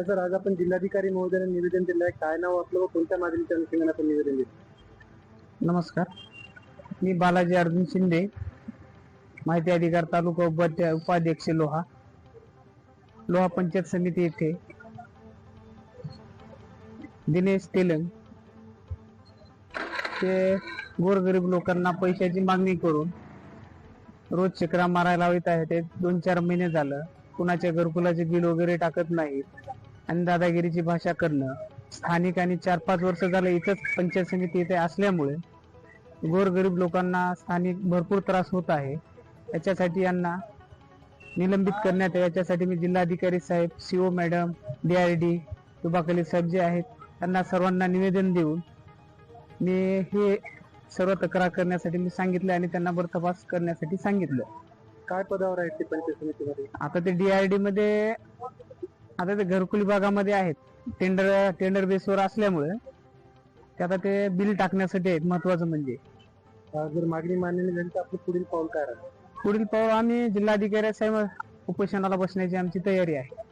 Sir आज आपण जिल्हाधिकारी महोदयांना निवेदन दिलं आहे. काय नाव आपलं व कोणत्या मागणीच्या अनुषंगाने आपण निवेदन दिलं नमस्कार. मी बालाजी अर्जुन शिंदे माहिती अधिकार तालुका उपाध्या उपाध्यक्ष लोहा लोहा पंचायत समिती येथे. दिनेश तेलंग. ते गोरगरीब लोकांना पैशाची मागणी करून रोज चक्रा मारायला लावित आहे ते दोन चार महिने झालं. कुणाच्या घरकुलाचे बिल वगैरे टाकत नाहीत. आणि दादागिरीची भाषा करणं. स्थानिक आणि चार पाच वर्ष झालं इथंच पंचायत समिती इथे असल्यामुळे गोरगरीब लोकांना स्थानिक भरपूर त्रास होत आहे. याच्यासाठी यांना निलंबित करण्यात याच्यासाठी मी जिल्हाधिकारी साहेब CO madam D R D तुबाकली साहेब जे आहेत त्यांना सर्वांना निवेदन देऊन मी हे सर्व तक्रार करण्यासाठी मी सांगितलं आणि त्यांना बरतपास करण्यासाठी सांगितलं. काय पदावर आहेत ते पंचायत समितीमध्ये? आता ते डीआरडी मध्ये आता ते घरकुल विभागामध्ये आहेत. टेंडर टेंडर बेसवर असल्यामुळे ते आता ते बिल टाकण्यासाठी आहेत महत्वाचं म्हणजे. अं, जर मागणी मान्य नाही झाली तर आपलं पुढील पाऊल काय राहील? पुढील पाऊल आम्ही जिल्हाधिकारी साहेब उपोषणाला बसण्याची आमची तयारी आहे.